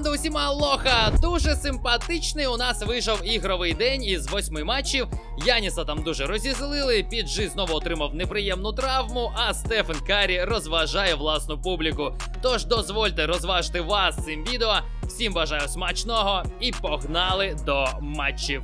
Команда усіма лоха дуже симпатичний. У нас вийшов ігровий день із восьми матчів. Яніса там дуже розізлили. Піджи знову отримав неприємну травму. А Стефен Карі розважає власну публіку. Тож дозвольте розважити вас цим відео. Всім бажаю смачного і погнали до матчів.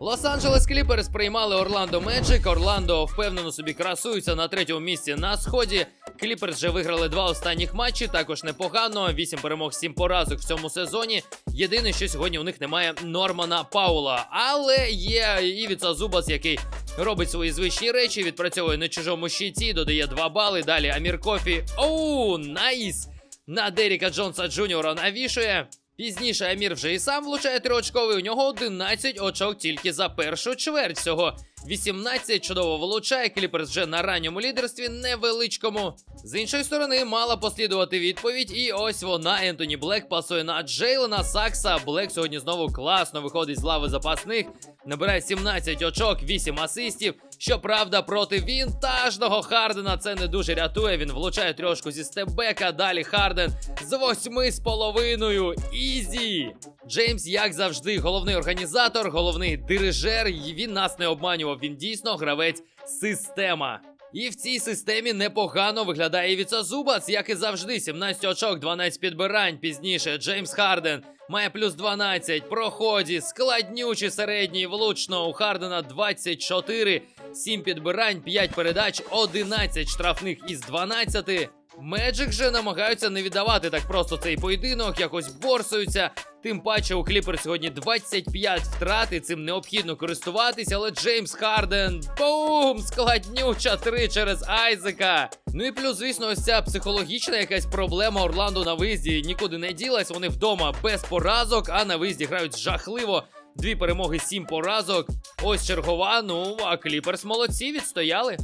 Лос-Анджелес Кліперс приймали Орландо Меджик. Орландо впевнено собі красується на третьому місці на сході. Кліперс вже виграли два останніх матчі. Також непогано. Вісім перемог, сім поразок в цьому сезоні. Єдине, що сьогодні у них немає Нормана Паула. Але є Івіца Зубас, який робить свої звичні речі, відпрацьовує на чужому щиті, додає два бали. Далі Амір Кофі. Оу, найс! На Деріка Джонса Джуніора навішує. Пізніше Амір вже і сам влучає триочковий. У нього 11 очок тільки за першу чверть. Всього 18 чудово влучає. Кліперс вже на ранньому лідерстві невеличкому. З іншої сторони, мала послідувати відповідь. І ось вона. Ентоні Блек пасує на Джейлена Сакса. Блек сьогодні знову класно виходить з лави запасних. Набирає 17 очок, 8 асистів. Щоправда, проти вінтажного Хардена це не дуже рятує. Він влучає трьошку зі степбека. Далі Харден з восьми з половиною. Ізі. Джеймс, як завжди, головний організатор, головний дирижер. Він нас не обманював. Він дійсно гравець система. І в цій системі непогано виглядає Івіца Зубац, як і завжди. 17 очок, 12 підбирань. Пізніше Джеймс Харден має плюс 12. Проході, складнючі середній, влучно. У Хардена 24, 7 підбирань, 5 передач, 11 штрафних із 12. Меджик же намагаються не віддавати так просто цей поєдинок, якось борсуються. Тим паче у Кліпер сьогодні 25 втрат, і цим необхідно користуватись, але Джеймс Харден бум! Складнюча 3 через Айзека. Ну і плюс, звісно, ось ця психологічна якась проблема Орландо на виїзді нікуди не ділась. Вони вдома без поразок, а на виїзді грають жахливо. Дві перемоги, сім поразок. Ось чергова. Ну а Кліперс молодці відстояли.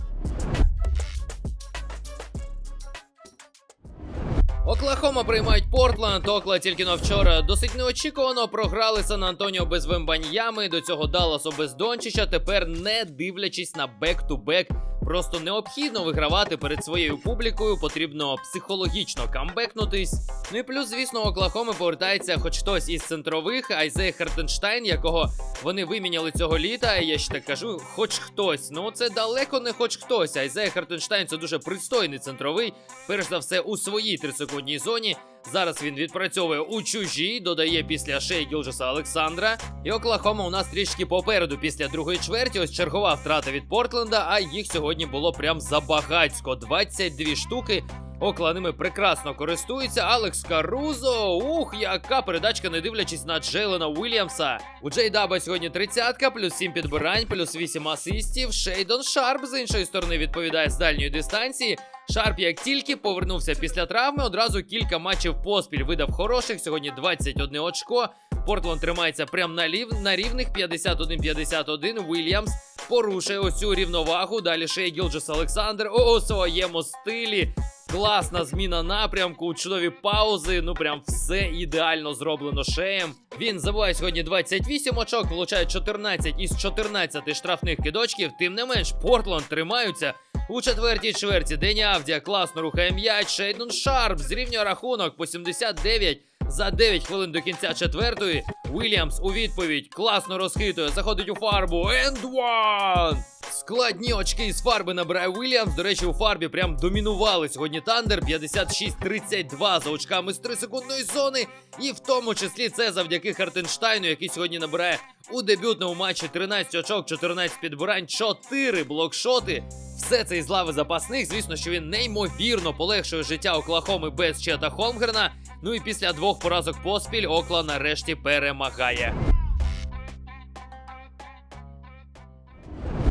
Оклахома приймають Портланд. Окла тільки на вчора досить неочікувано програли Сан Антоніо без Вембаньями. До цього Далласу без Дончича. Тепер не дивлячись на бек-ту-бек. Просто необхідно вигравати перед своєю публікою. Потрібно психологічно камбекнутись. Ну і плюс, звісно, Оклахоми повертається хоч хтось із центрових, Айзей Хартенштайн, якого вони виміняли цього літа. Я ще так кажу, хоч хтось. Ну це далеко не хоч хтось. Айзей Хартенштайн це дуже пристойний центровий. Перш за все у своїй 30-секундній зоні. Зараз він відпрацьовує у чужій, додає після Шей Гілджеса Олександра. І Оклахома у нас трішки попереду після другої чверті. Ось чергова втрата від Портленда, а їх сьогодні було прям забагацько. 22 штуки. Окла ними прекрасно користується. Алекс Карузо. Ух, яка передачка, не дивлячись на Джейлена Уільямса. У Джей Даба сьогодні 30-ка, плюс 7 підбирань, плюс 8 асистів. Шейдон Шарп з іншої сторони відповідає з дальньої дистанції. Шарп, як тільки повернувся після травми, одразу кілька матчів поспіль видав хороших. Сьогодні 21 очко. Портланд тримається прямо на, лів, на рівних 51-51. Уільямс порушує ось цю рівновагу. Далі Шей Гілджес Олександр у своєму стилі. Класна зміна напрямку, чудові паузи. Ну прям все ідеально зроблено шеєм. Він забуває сьогодні 28 очок, влучає 14 із 14 штрафних кидочків. Тим не менш, Портланд тримаються. У четвертій чверті Дені Авдія класно рухає м'яч. Шейдон Шарп зрівнює рахунок по 79 за 9 хвилин до кінця четвертої. Уільямс у відповідь класно розхитує, заходить у фарбу. And one! Складні очки із фарби набирає Уільямс. До речі, у фарбі прям домінували сьогодні Тандер. 56-32 за очками з 3-секундної зони. І в тому числі це завдяки Хартенштайну, який сьогодні набирає у дебютному матчі 13 очок, 14 підбирань, 4 блокшоти. Все це із лави запасних. Звісно, що він неймовірно полегшує життя Оклахоми без Чета Холмгрена. Ну і після двох поразок поспіль Окла нарешті перемагає.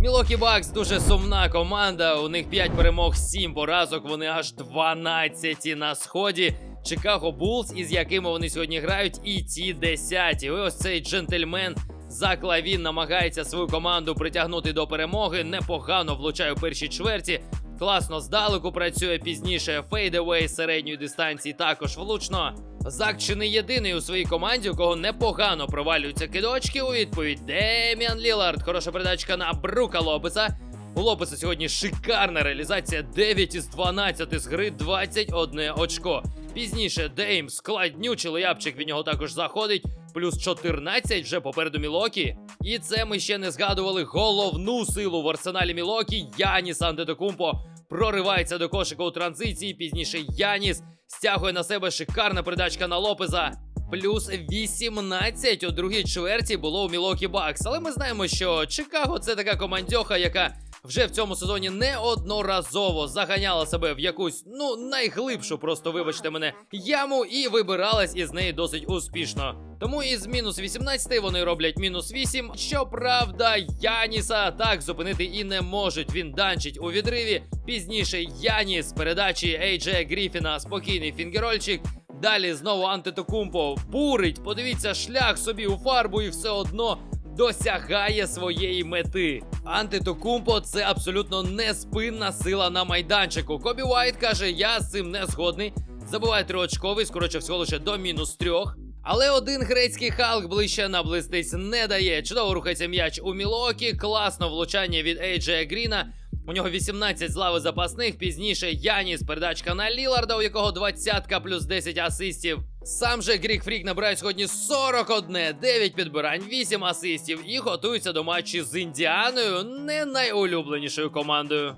Мілокі Бакс дуже сумна команда. У них 5 перемог, 7 поразок. Вони аж 12 на сході. Чикаго Булс, із якими вони сьогодні грають, і ті 10. І ось цей джентльмен. Зак Лавін намагається свою команду притягнути до перемоги. Непогано влучає у першій чверті. Класно здалеку працює пізніше. Фейдевей середньої дистанції також влучно. Зак чи не єдиний у своїй команді, у кого непогано провалюються кидочки. У відповідь Деміан Лілард. Хороша передачка на Брука Лопеса. У Лопеса сьогодні шикарна реалізація 9 із 12 з гри 21 очко. Пізніше Дейм складнючий леяпчик від нього також заходить. Плюс 14 вже попереду Мілокі. І це ми ще не згадували головну силу в арсеналі Мілокі. Яніс Антетокумпо проривається до кошика у транзиції. Пізніше Яніс стягує на себе шикарна передачка на Лопеза. Плюс 18 у другій чверті було у Мілокі Бакс. Але ми знаємо, що Чикаго це така командьоха, яка вже в цьому сезоні неодноразово заганяла себе в якусь, ну, найглибшу, просто вибачте мене, яму і вибиралась із неї досить успішно. Тому із мінус 18 вони роблять мінус 8. Щоправда, Яніса так зупинити і не можуть. Він данчить у відриві. Пізніше Яніс передачі Ейджея Гріфіна, спокійний фінгерольчик. Далі знову антитокумпо бурить. Подивіться, шлях собі у фарбу і все одно досягає своєї мети. Антитокумпо це абсолютно неспинна сила на майданчику. Кобі Уайт каже: я з цим не згодний. Забуває триочковий, скороче всього лише до мінус трьох. Але один грецький Халк ближче наблизитись не дає. Чудово рухається м'яч у Мілокі. Класно влучання від Ейджея Гріна. У нього 18 з лави запасних. Пізніше Яніс, передачка на Ліларда, у якого 20 плюс 10 асистів. Сам же Грік Фрік набирає сьогодні 41, 9 підбирань, 8 асистів і готується до матчі з Індіаною, не найулюбленішою командою.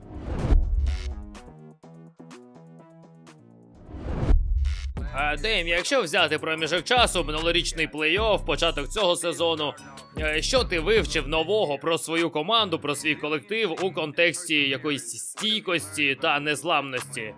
А, Дейм, якщо взяти проміжок часу, минулорічний плей-офф, початок цього сезону, е, що ти вивчив нового про свою команду, про свій колектив у контексті якоїсь стійкості та незламності?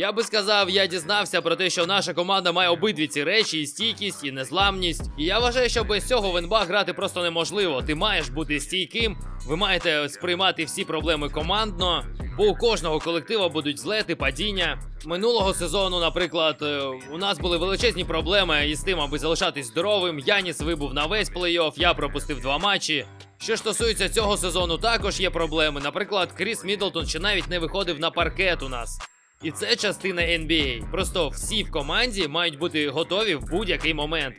Я би сказав, я дізнався про те, що наша команда має обидві ці речі: і стійкість, і незламність. І я вважаю, що без цього в НБА грати просто неможливо. Ти маєш бути стійким, ви маєте сприймати всі проблеми командно, бо у кожного колектива будуть злети, падіння. Минулого сезону, наприклад, е, у нас були величезні проблеми із тим, аби залишатись здоровим. Яніс вибув на весь плей-офф, я пропустив два матчі. Що стосується цього сезону, також є проблеми. Наприклад, Кріс Міддлтон ще навіть не виходив на паркет у нас. І це частина NBA. Просто всі в команді мають бути готові в будь-який момент.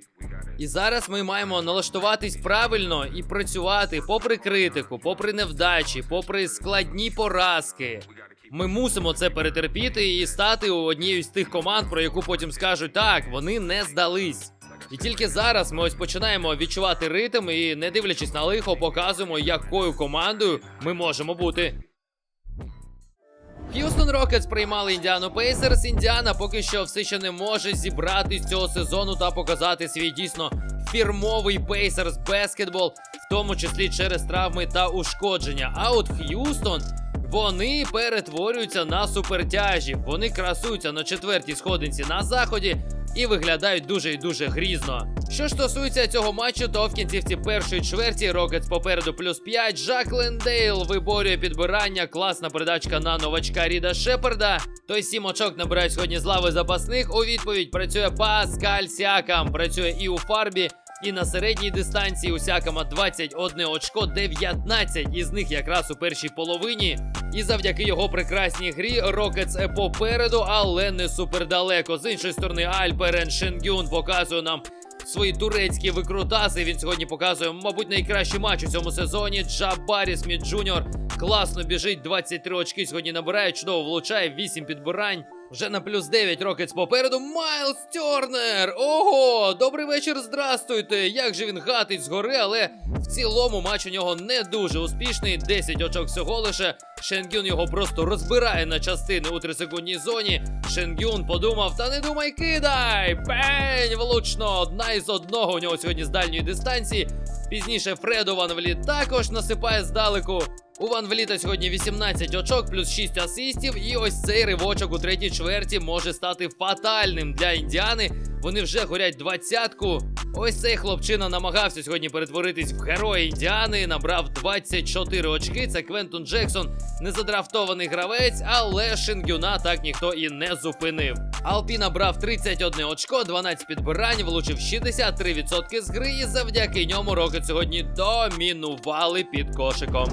І зараз ми маємо налаштуватись правильно і працювати попри критику, попри невдачі, попри складні поразки. Ми мусимо це перетерпіти і стати однією з тих команд, про яку потім скажуть так, вони не здались. І тільки зараз ми ось починаємо відчувати ритм і, не дивлячись на лихо, показуємо, якою командою ми можемо бути. Х'юстон Рокетс приймали Індіану Пейсерс. Індіана поки що все ще не може зібратись цього сезону та показати свій дійсно фірмовий Пейсерс баскетбол, в тому числі через травми та ушкодження. А от Х'юстон. Вони перетворюються на супертяжі. Вони красуються на четвертій сходинці на заході і виглядають дуже і дуже грізно. Що ж стосується цього матчу, то в кінцівці першої чверті Рокетс попереду плюс 5. Жак Лендейл виборює підбирання. Класна передачка на новачка Ріда Шепарда. Той сім очок набирає сьогодні з лави запасних. У відповідь працює Паскаль Сякам. Працює і у фарбі. І на середній дистанції у Сякама 21 очко, 19 із них якраз у першій половині. І завдяки його прекрасній грі Рокетс попереду, але не супердалеко. З іншої сторони, Альперен Шенгюн показує нам свої турецькі викрутаси. Він сьогодні показує, мабуть, найкращий матч у цьому сезоні. Джабарі Сміт Джуніор класно біжить, 23 очки сьогодні набирає, чудово влучає, 8 підбирань. Вже на плюс 9 Рокетс попереду. Майлз Тернер! Ого! Добрий вечір, здрастуйте! Як же він гатить згори, але в цілому матч у нього не дуже успішний. 10 очок всього лише. Шенгюн його просто розбирає на частини у 3-секундній зоні. Шенгюн подумав, та не думай, кидай! Пень! Влучно! Одна із одного у нього сьогодні з дальньої дистанції. Пізніше Фреду Ван Вліт також насипає здалеку. У Ван Вліта сьогодні 18 очок, плюс 6 асистів. І ось цей ривочок у третій чверті може стати фатальним для індіани. Вони вже горять двадцятку. Ось цей хлопчина намагався сьогодні перетворитись в героя індіани. Набрав 24 очки. Це Квентон Джексон, незадрафтований гравець, але Шингюна так ніхто і не зупинив. Алпі набрав 31 очко, 12 підбирань, влучив 63% з гри, і завдяки ньому Рокет сьогодні домінували під кошиком.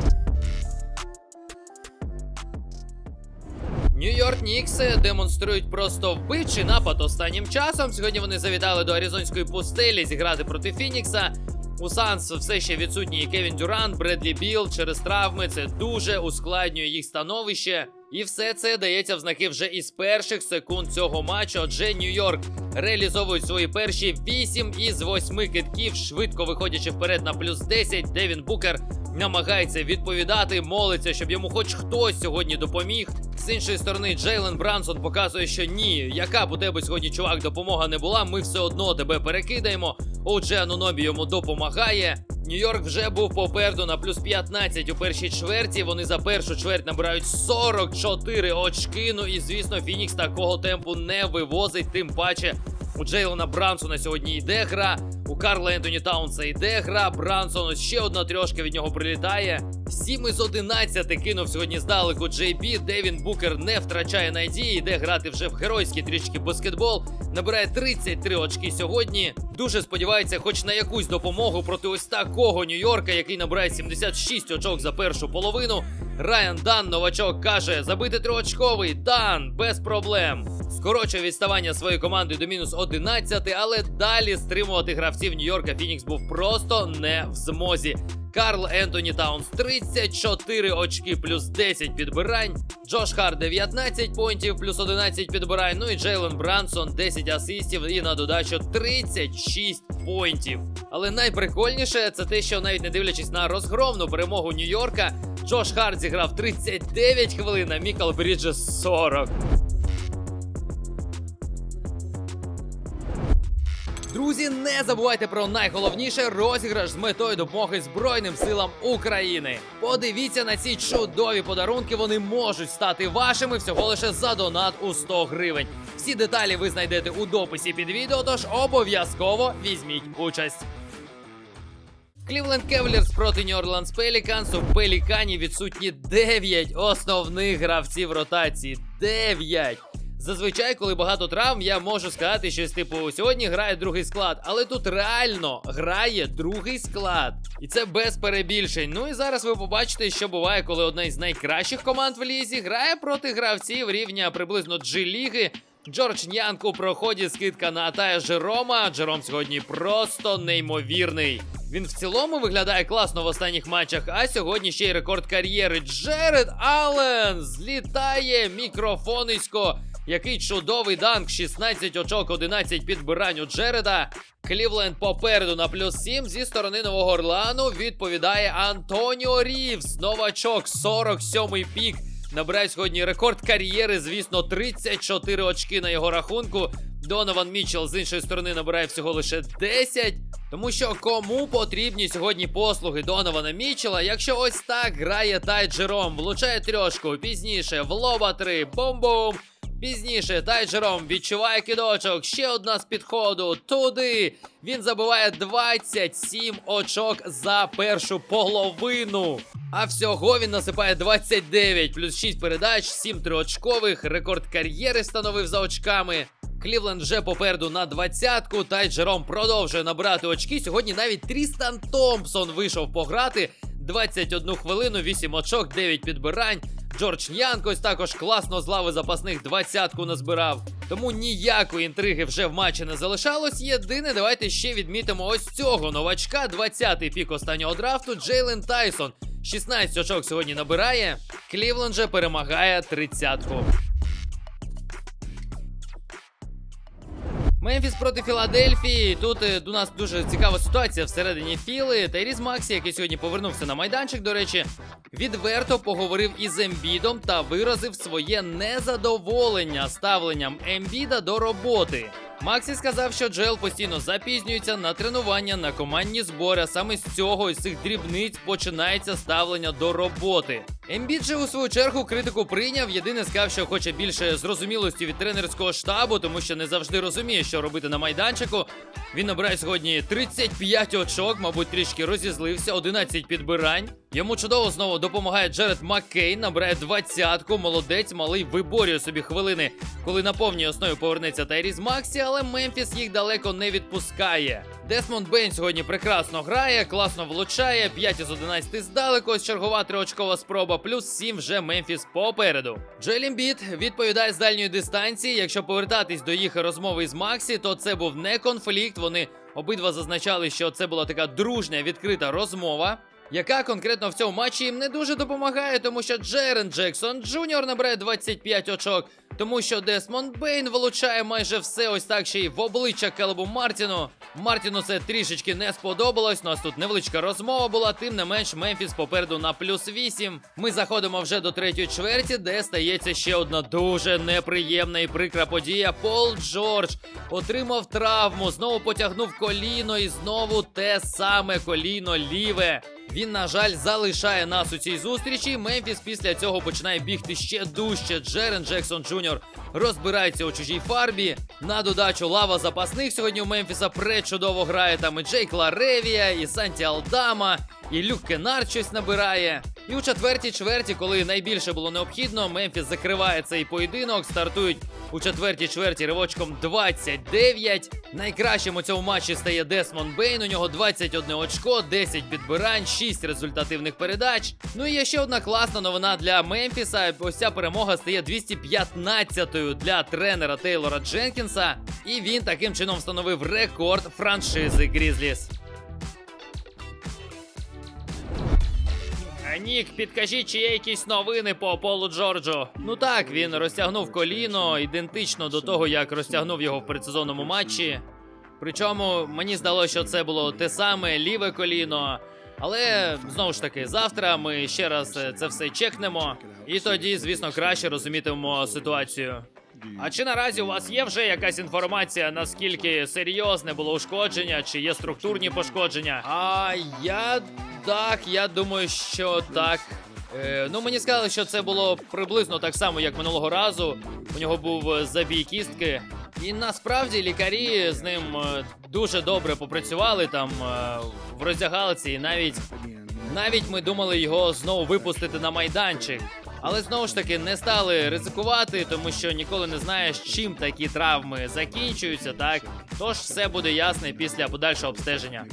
Нью-Йорк Нікс демонструють просто вбивчий напад останнім часом. Сьогодні вони завітали до Аризонської пустелі зіграти проти Фінікса. У Санс все ще відсутній і Кевін Дюрант, Бредлі Біл через травми. Це дуже ускладнює їх становище. І все це дається в знаки вже із перших секунд цього матчу. Отже, Нью-Йорк реалізовують свої перші 8 із 8 китків, швидко виходячи вперед на плюс 10. Девін Букер намагається відповідати, молиться, щоб йому хоч хтось сьогодні допоміг. З іншої сторони, Джейлен Брансон показує, що ні, яка б у тебе сьогодні чувак допомога не була, ми все одно тебе перекидаємо. Отже, Анунобі йому допомагає. Нью-Йорк вже був попереду на плюс 15 у першій чверті. Вони за першу чверть набирають 44 очки. Ну і звісно, Фінікс такого темпу не вивозить, тим паче. У Джейлона Брансона сьогодні йде гра. У Карла Ентоні Таунса йде гра. Брансон ще одна трьошка від нього прилітає. 7 із 11 кинув сьогодні здалеку Джей Бі. Девін Букер не втрачає надії. Йде грати вже в геройський трішки баскетбол. Набирає 33 очки сьогодні. Дуже сподівається, хоч на якусь допомогу проти ось такого Нью-Йорка, який набирає 76 очок за першу половину. Райан Дан, новачок, каже: забити триочковий. Дан без проблем. Скорочує відставання своєї команди до мінус 11, але далі стримувати гравців Нью-Йорка Фінікс був просто не в змозі. Карл Ентоні Таунс 34 очки плюс 10 підбирань. Джош Хар 19 поінтів плюс 11 підбирань. Ну і Джейлен Брансон 10 асистів і на додачу 36 поінтів. Але найприкольніше це те, що навіть не дивлячись на розгромну перемогу Нью-Йорка, Джош Харт зіграв 39 хвилин, а Мікал Бріджес 40. Друзі, не забувайте про найголовніше розіграш з метою допомоги Збройним силам України. Подивіться на ці чудові подарунки. Вони можуть стати вашими всього лише за донат у 100 гривень. Всі деталі ви знайдете у дописі під відео, тож обов'язково візьміть участь. Клівленд Кевлерс проти Нью Орландс Пеліканс. У Пелікані відсутні 9 основних гравців ротації. 9! Зазвичай, коли багато травм, я можу сказати щось типу: сьогодні грає другий склад, але тут реально грає другий склад. І це без перебільшень. Ну і зараз ви побачите, що буває, коли одна із найкращих команд в лізі грає проти гравців рівня приблизно G-ліги. Джордж Нянк у проході скидка на Атая Жерома. Джером сьогодні просто неймовірний. Він в цілому виглядає класно в останніх матчах, а сьогодні ще й рекорд кар'єри. Джеред Аллен злітає мікрофонисько. Який чудовий данк, 16 очок, 11 підбирань у Джереда. Клівленд попереду на плюс 7 зі сторони Нового Орлану відповідає Антоніо Рівс. Новачок, 47-й пік. Набирає сьогодні рекорд кар'єри, звісно, 34 очки на його рахунку. Донован Мітчелл з іншої сторони набирає всього лише 10. Тому що кому потрібні сьогодні послуги Донована Мітчелла, якщо ось так грає Тай Джером, влучає трьошку, пізніше в лоба 3, бум-бум. Пізніше Тайджером відчуває кидочок. Ще одна з підходу. Туди. Він забиває 27 очок за першу половину. А всього він насипає 29 плюс 6 передач, 7 триочкових. Рекорд кар'єри становив за очками. Клівленд вже попереду на двадцятку. Тайджером продовжує набирати очки. Сьогодні навіть Трістан Томпсон вийшов пограти. 21 хвилину, 8 очок, 9 підбирань. Джордж Нянко також класно з лави запасних двадцятку назбирав. Тому ніякої інтриги вже в матчі не залишалось. Єдине, давайте ще відмітимо ось цього новачка. 20-й пік останнього драфту Джейлен Тайсон. 16 очок сьогодні набирає. Клівленд же перемагає тридцятку. Мемфіс проти Філадельфії. Тут е, у нас дуже цікава ситуація всередині Філи. Тайріс Максі, який сьогодні повернувся на майданчик, до речі, відверто поговорив із Ембідом та виразив своє незадоволення ставленням Ембіда до роботи. Максі сказав, що Джел постійно запізнюється на тренування на командні збори. Саме з цього із цих дрібниць починається ставлення до роботи. Ембід же у свою чергу критику прийняв. Єдине сказав, що хоче більше зрозумілості від тренерського штабу, тому що не завжди розуміє, що робити на майданчику. Він набирає сьогодні 35 очок, мабуть, трішки розізлився, 11 підбирань. Йому чудово знову допомагає Джеред Маккейн, набирає двадцятку. Молодець, малий виборює собі хвилини, коли на повній основі повернеться Тайріс Максі, але Мемфіс їх далеко не відпускає. Десмонд Бейн сьогодні прекрасно грає, класно влучає. 5 із 11 здалеку, чергова триочкова спроба, плюс 7 вже Мемфіс попереду. Джелім Біт відповідає з дальньої дистанції. Якщо повертатись до їх розмови з Максі, то це був не конфлікт. Вони Обидва зазначали, що це була така дружня відкрита розмова. Яка конкретно в цьому матчі їм не дуже допомагає, тому що Джерен Джексон Джуніор набирає 25 очок, тому що Десмонд Бейн вилучає майже все ось так ще й в обличчя Келебу Мартіну. Мартіну це трішечки не сподобалось. Нас тут невеличка розмова була, тим не менш Мемфіс попереду на плюс 8. Ми заходимо вже до третьої чверті, де стається ще одна дуже неприємна і прикра подія. Пол Джордж отримав травму, знову потягнув коліно і знову те саме коліно ліве. Він, на жаль, залишає нас у цій зустрічі. Мемфіс після цього починає бігти ще дужче. Джерен Джексон Джуніор розбирається у чужій фарбі. На додачу лава запасних сьогодні у Мемфіса пречудово грає там і Джейк Ларевія, і Санті Алдама, і Люк Кенар щось набирає. І у четвертій чверті, коли найбільше було необхідно, Мемфіс закриває цей поєдинок. Стартують у четвертій чверті ривочком 29. Найкращим у цьому матчі стає Десмонд Бейн. У нього 21 очко, 10 підбирань, 6 результативних передач. Ну і є ще одна класна новина для Мемфіса. Ось ця перемога стає 215-ю для тренера Тейлора Дженкінса. І він таким чином встановив рекорд франшизи Грізліс. Нік, підкажіть, чи є якісь новини по Полу Джорджу? Ну так, він розтягнув коліно ідентично до того, як розтягнув його в предсезонному матчі. Причому мені здалося, що це було те саме ліве коліно. Але знову ж таки, завтра ми ще раз е, це все чекнемо, і тоді, звісно, краще розумітимемо ситуацію. А чи наразі у вас є вже якась інформація, наскільки серйозне було ушкодження, чи є структурні пошкодження? А я так, я думаю, що так. Е, ну, мені сказали, що це було приблизно так само, як минулого разу. У нього був е, забій кістки. І насправді лікарі з ним е, дуже добре попрацювали там е, в роздягалці, і навіть навіть ми думали його знову випустити на майданчик. Але знову ж таки не стали ризикувати, тому що ніколи не знаєш, чим такі травми закінчуються, так? Тож все буде ясне після подальшого обстеження.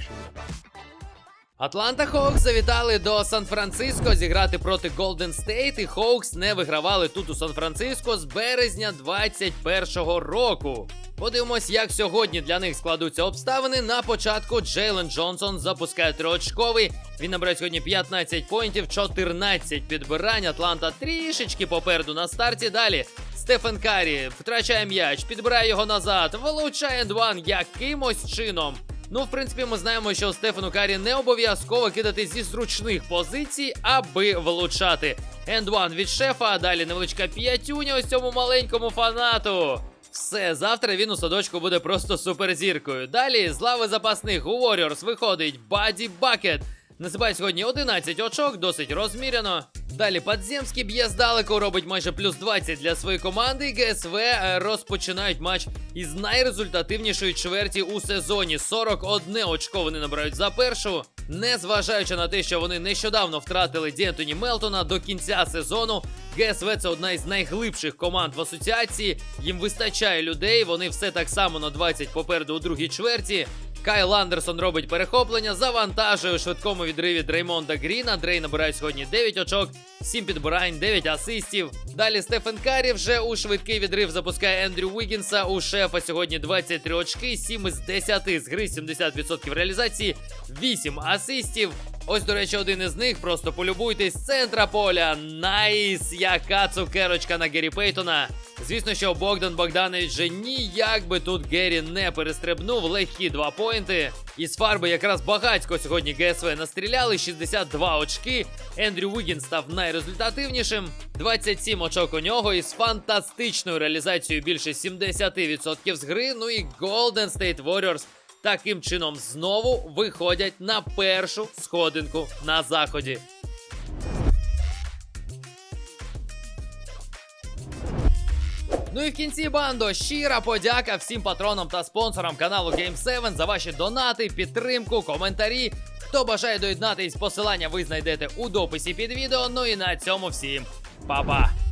Атланта Хоукс завітали до Сан-Франциско зіграти проти Голден Стейт, і Хоукс не вигравали тут у Сан-Франциско з березня 21-го року. Подивимось, як сьогодні для них складуться обставини. На початку Джейлен Джонсон запускає триочковий. Він набирає сьогодні 15 поінтів, 14 підбирань. Атланта трішечки попереду на старті. Далі Стефен Карі втрачає м'яч, підбирає його назад, вилучає ендван якимось чином. Ну, в принципі, ми знаємо, що Стефану Карі не обов'язково кидати зі зручних позицій, аби влучати. Енд-1 від шефа, а далі невеличка п'ятюня ось цьому маленькому фанату. Все, завтра він у садочку буде просто суперзіркою. Далі з лави запасних у Warriors виходить Баді Бакет. Насипає сьогодні 11 очок, досить розміряно. Далі Падземський б'є здалеку, робить майже плюс 20 для своєї команди. І ГСВ е, розпочинають матч із найрезультативнішої чверті у сезоні. 41 очко вони набирають за першу. Незважаючи на те, що вони нещодавно втратили Дєнтоні Мелтона до кінця сезону. ГСВ це одна із найглибших команд в асоціації. Їм вистачає людей. Вони все так само на 20 попереду у другій чверті. Кайл Андерсон робить перехоплення, завантажує у швидкому відриві Дреймонда Гріна. Дрей набирає сьогодні 9 очок, 7 підбирань, 9 асистів. Далі Стефен Карі вже у швидкий відрив запускає Ендрю Вігінса. У шефа сьогодні 23 очки, 7 із 10 з гри, 70% реалізації, 8 асистів. Ось, до речі, один із них. Просто полюбуйтесь центра поля. Найс! Яка цукерочка на Гері Пейтона. Звісно, що Богдан Богданович вже ніяк би тут Гері не перестрибнув. Легкі два поінти. Із фарби якраз багатько сьогодні ГСВ настріляли. 62 очки. Ендрю Вігін став найрезультативнішим. 27 очок у нього із фантастичною реалізацією більше 70% з гри. Ну і Golden State Warriors таким чином знову виходять на першу сходинку на заході. Ну і в кінці бандо щира подяка всім патронам та спонсорам каналу Game7 за ваші донати, підтримку, коментарі. Хто бажає доєднатись, посилання ви знайдете у дописі під відео. Ну і на цьому всім па-па!